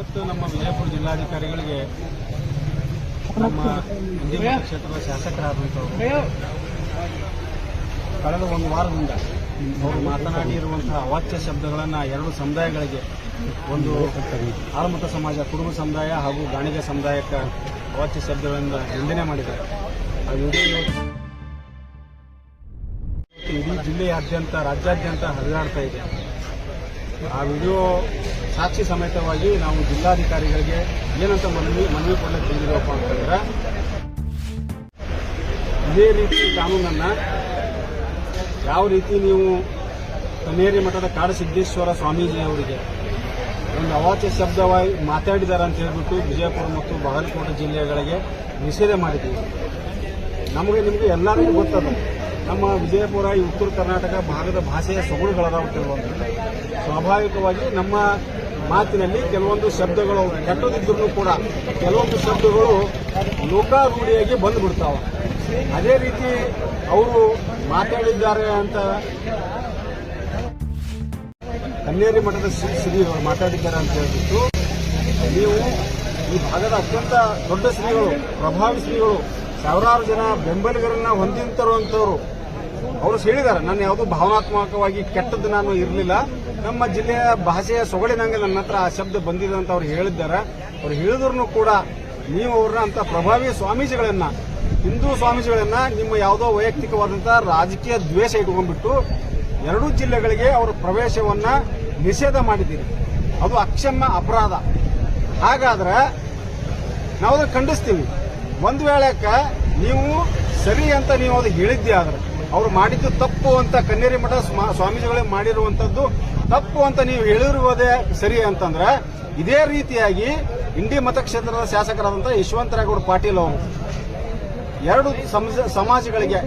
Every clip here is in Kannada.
ಇವತ್ತು ನಮ್ಮ ವಿಜಯಪುರ ಜಿಲ್ಲಾಧಿಕಾರಿಗಳಿಗೆ ನಮ್ಮ ಕ್ಷೇತ್ರದ ಶಾಸಕರಾದಂಥವರು ಕಳೆದ ಒಂದು ವಾರದಿಂದ ಅವರು ಮಾತನಾಡಿರುವಂತಹ ಅವಾಚ್ಯ ಶಬ್ದಗಳನ್ನು ಎರಡು ಸಮುದಾಯಗಳಿಗೆ, ಒಂದು ಆಳಮತ ಸಮಾಜ ಕುರುಬ ಸಮುದಾಯ ಹಾಗೂ ಗಾಣಿಗ ಸಮುದಾಯಕ್ಕೆ ಅವಾಚ್ಯ ಶಬ್ದಗಳಿಂದ ನಿಂದನೆ ಮಾಡಿದ್ದಾರೆ. ಇಡೀ ಜಿಲ್ಲೆಯಾದ್ಯಂತ, ರಾಜ್ಯಾದ್ಯಂತ ಹರಿದಾಡ್ತಾ ಇದೆ. ಆ ವಿಡಿಯೋ ಸಾಕ್ಷಿ ಸಮೇತವಾಗಿ ನಾವು ಜಿಲ್ಲಾಧಿಕಾರಿಗಳಿಗೆ ಏನಂತ ಮನವಿ ಮನವಿ ಕೊಡಲಿಕ್ಕೆ ಬಂದಿರೋಪ್ಪ ಅಂತಂದ್ರೆ, ಇದೇ ರೀತಿ ಕಾನೂನನ್ನು ಯಾವ ರೀತಿ ನೀವು ಕನ್ನೇರಿ ಮಠದ ಕಾಡಸಿದ್ದೇಶ್ವರ ಸ್ವಾಮೀಜಿ ಅವರಿಗೆ ಒಂದು ಅವಾಚ್ಯ ಶಬ್ದವಾಗಿ ಮಾತಾಡಿದ್ದಾರೆ ಅಂತ ಹೇಳ್ಬಿಟ್ಟು ವಿಜಯಪುರ ಮತ್ತು ಬಾಗಲಕೋಟೆ ಜಿಲ್ಲೆಗಳಿಗೆ ನಿಷೇಧ ಮಾಡಿದ್ದೀವಿ. ನಮಗೆ ನಿಮಗೆ ಎಲ್ಲರಿಗೂ ಗೊತ್ತದ. ನಮ್ಮ ವಿಜಯಪುರ, ಈ ಉತ್ತರ ಕರ್ನಾಟಕ ಭಾಗದ ಭಾಷೆಯ ಸೊಗಡುಗಳದಾವ ಕೆಲವೊಂದು ಸ್ವಾಭಾವಿಕವಾಗಿ ನಮ್ಮ ಮಾತಿನಲ್ಲಿ ಕೆಲವೊಂದು ಶಬ್ದಗಳು ಕಟ್ಟದಿದ್ದರೂ ಕೂಡ ಕೆಲವೊಂದು ಶಬ್ದಗಳು ಲೋಕಾರೂಢಿಯಾಗಿ ಬಂದ್ಬಿಡ್ತಾವ. ಅದೇ ರೀತಿ ಅವರು ಮಾತಾಡಿದ್ದಾರೆ ಅಂತ ಕನ್ನೇರಿ ಮಠದ ಶ್ರೀ ಶ್ರೀಗಳು ಮಾತಾಡಿದ್ದಾರೆ ಅಂತ ಹೇಳ್ಬಿಟ್ಟು ನೀವು ಈ ಭಾಗದ ಅತ್ಯಂತ ದೊಡ್ಡ ಶ್ರೀಗಳು, ಪ್ರಭಾವಿ ಶ್ರೀಗಳು, ಸಾವಿರಾರು ಜನ ಬೆಂಬಲಿಗರನ್ನ ಹೊಂದಿಂತರುವಂತವರು ಅವರು ಹೇಳಿದ್ದಾರೆ, ನಾನು ಯಾವುದೂ ಭಾವನಾತ್ಮಕವಾಗಿ ಕೆಟ್ಟದ್ದು ನಾನು ಇರಲಿಲ್ಲ. ನಮ್ಮ ಜಿಲ್ಲೆಯ ಭಾಷೆಯ ಸೊಗಡಿನಂಗೆ ನನ್ನ ಹತ್ರ ಆ ಶಬ್ದ ಬಂದಿದೆ ಅಂತ ಅವ್ರು ಹೇಳಿದ್ದಾರೆ. ಅವ್ರು ಹೇಳಿದ್ರು ಕೂಡ ನೀವು ಅವ್ರನ್ನ ಅಂತ ಪ್ರಭಾವಿ ಸ್ವಾಮೀಜಿಗಳನ್ನ, ಹಿಂದೂ ಸ್ವಾಮೀಜಿಗಳನ್ನ ನಿಮ್ಮ ಯಾವುದೋ ವೈಯಕ್ತಿಕವಾದಂತಹ ರಾಜಕೀಯ ದ್ವೇಷ ಇಟ್ಕೊಂಡ್ಬಿಟ್ಟು ಎರಡೂ ಜಿಲ್ಲೆಗಳಿಗೆ ಅವರ ಪ್ರವೇಶವನ್ನ ನಿಷೇಧ ಮಾಡಿದ್ದೀರಿ. ಅದು ಅಕ್ಷಮ್ಯ ಅಪರಾಧ. ಹಾಗಾದ್ರೆ ನಾವು ಅದನ್ನು ಖಂಡಿಸ್ತೀವಿ. ಒಂದು ವೇಳೆಕ ನೀವು ಸರಿ ಅಂತ ನೀವು ಅದು ಹೇಳಿದ್ದೆ ಆದ್ರೆ ಅವ್ರು ಮಾಡಿದ್ದು ತಪ್ಪು ಅಂತ ಕನ್ನೇರಿ ಮಠ ಸ್ವಾಮೀಜಿಗಳೇ ಮಾಡಿರುವಂತದ್ದು ತಪ್ಪು ಅಂತ ನೀವು ಹೇಳಿರುವುದೇ ಸರಿ ಅಂತಂದ್ರೆ ಇದೇ ರೀತಿಯಾಗಿ ಇಂಡಿ ಮತಕ್ಷೇತ್ರದ ಶಾಸಕರಾದಂತಹ ಯಶವಂತರಾಗೌಡ ಪಾಟೀಲ್ ಅವರು ಎರಡು ಸಮಾಜಗಳಿಗೆ ಸಮಾಜಗಳಿಗೆ,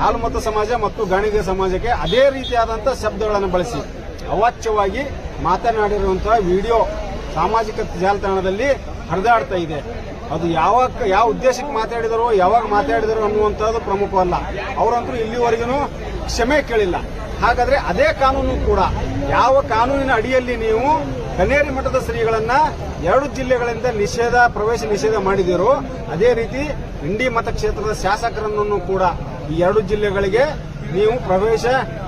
ಹಾಲುಮತ ಸಮಾಜ ಮತ್ತು ಗಾಣಿಗ ಸಮಾಜಕ್ಕೆ ಅದೇ ರೀತಿಯಾದಂತಹ ಶಬ್ದಗಳನ್ನು ಬಳಸಿ ಅವಾಚ್ಯವಾಗಿ ಮಾತನಾಡಿರುವಂತಹ ವಿಡಿಯೋ ಸಾಮಾಜಿಕ ಜಾಲತಾಣದಲ್ಲಿ ಹರಿದಾಡ್ತಾ ಇದೆ. ಅದು ಯಾವಾಗ ಯಾವ ಉದ್ದೇಶಕ್ಕೆ ಮಾತಾಡಿದರು, ಯಾವಾಗ ಮಾತಾಡಿದರೋ ಅನ್ನುವಂಥದ್ದು ಪ್ರಮುಖವಲ್ಲ. ಅವರಂತೂ ಇಲ್ಲಿವರೆಗೂ ಕ್ಷಮೆ ಕೇಳಿಲ್ಲ. ಹಾಗಾದ್ರೆ ಅದೇ ಕಾನೂನು ಕೂಡ ಯಾವ ಕಾನೂನಿನ ಅಡಿಯಲ್ಲಿ ನೀವು ಕನೇರಿ ಮಠದ ಶ್ರೀಗಳನ್ನ ಎರಡು ಜಿಲ್ಲೆಗಳಿಂದ ನಿಷೇಧ, ಪ್ರವೇಶ ನಿಷೇಧ ಮಾಡಿದಿರೋ ಅದೇ ರೀತಿ ಇಂಡಿ ಮತಕ್ಷೇತ್ರದ ಶಾಸಕರನ್ನು ಕೂಡ ಈ ಎರಡು ಜಿಲ್ಲೆಗಳಿಗೆ ನೀವು ಪ್ರವೇಶ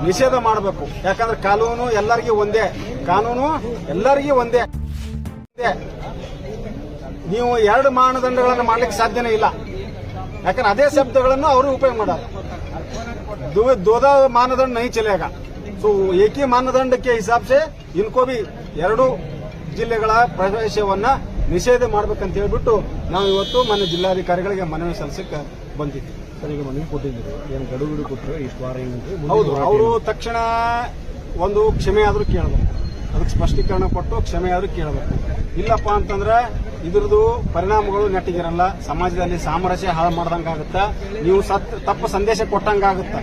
ನಿಷೇಧ ಮಾಡಬೇಕು. ಯಾಕಂದ್ರೆ ಕಾನೂನು ಎಲ್ಲರಿಗೂ ಒಂದೇ. ಕಾನೂನು ಎಲ್ಲರಿಗೂ ಒಂದೇ. ನೀವು ಎರಡು ಮಾನದಂಡಗಳನ್ನು ಮಾಡ್ಲಿಕ್ಕೆ ಸಾಧ್ಯನೇ ಇಲ್ಲ. ಯಾಕಂದ್ರೆ ಅದೇ ಶಬ್ದಗಳನ್ನು ಅವರು ಉಪಯೋಗ ಮಾಡ ಮಾನದಂಡ ನೈ ಚಲೇಗ ಸೊ ಏಕಿ ಮಾನದಂಡಕ್ಕೆ ಹಿಸಾಬ್ಸೆ ಇನ್ಕೋ ಇನ್ಕೋಬಿ ಎರಡು ಜಿಲ್ಲೆಗಳ ಪ್ರವೇಶವನ್ನ ನಿಷೇಧ ಮಾಡ್ಬೇಕಂತ ಹೇಳ್ಬಿಟ್ಟು ನಾವು ಇವತ್ತು ಮನೆ ಜಿಲ್ಲಾಧಿಕಾರಿಗಳಿಗೆ ಮನವಿ ಸಲ್ಲಿಸಕ್ಕೆ ಬಂದಿದ್ದೀವಿ ಮನವಿ ಕೊಟ್ಟಿದ್ದೀವಿ ಅವರು ತಕ್ಷಣ ಒಂದು ಕ್ಷಮೆ ಆದರೂ ಕೇಳಬೇಕು. ಅದಕ್ಕೆ ಸ್ಪಷ್ಟೀಕರಣ ಕೊಟ್ಟು ಕ್ಷಮೆ ಆದ್ರೂ ಕೇಳಬೇಕು. ಇಲ್ಲಪ್ಪ ಅಂತಂದ್ರೆ ಇದ್ರದ್ದು ಪರಿಣಾಮಗಳು ನೆಟ್ಟಿಗಿರಲ್ಲ ಸಮಾಜದಲ್ಲಿ ಸಾಮರಸ್ಯ ಹಾಳು ಮಾಡ್ದಂಗಾಗುತ್ತ? ನೀವು ಸತ್, ತಪ್ಪು ಸಂದೇಶ ಕೊಟ್ಟಂಗಾಗುತ್ತ?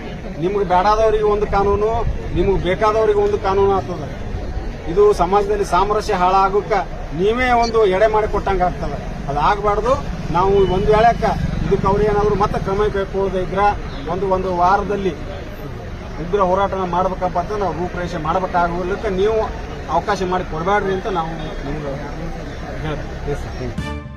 ನಿಮ್ಗೆ ಬೇಡಾದವರಿಗೆ ಒಂದು ಕಾನೂನು, ನಿಮ್ಗೆ ಬೇಕಾದವರಿಗೆ ಒಂದು ಕಾನೂನು ಆಗ್ತದೆ. ಇದು ಸಮಾಜದಲ್ಲಿ ಸಾಮರಸ್ಯ ಹಾಳಾಗೋಕೆ ನೀವೇ ಒಂದು ಎಡೆ ಮಾಡಿ ಕೊಟ್ಟಂಗಾಗ್ತದೆ. ಅದಾಗಬಾರ್ದು, ನಾವು ಒಂದು ವೇಳೆಕ ಇದಕ್ಕೆ ಅವ್ರು ಏನಾದರೂ ಮತ್ತೆ ಕ್ರಮ ಕೈಗೊಳ್ಳೋದಿದ್ರ ಒಂದು ಒಂದು ವಾರದಲ್ಲಿ ಉಗ್ರ ಹೋರಾಟನ ಮಾಡ್ಬೇಕಪ್ಪ ಅಂತ ನಾವು ರೂಪರೇಷೆ ಮಾಡಬೇಕಾಗಲಿಕ್ಕೆ ನೀವು ಅವಕಾಶ ಮಾಡಿ ಕೊಡಬೇಡ್ರಿ ಅಂತ ನಾವು ನಿಮ್ಗೆ ಹೇಳ್ತೀವಿ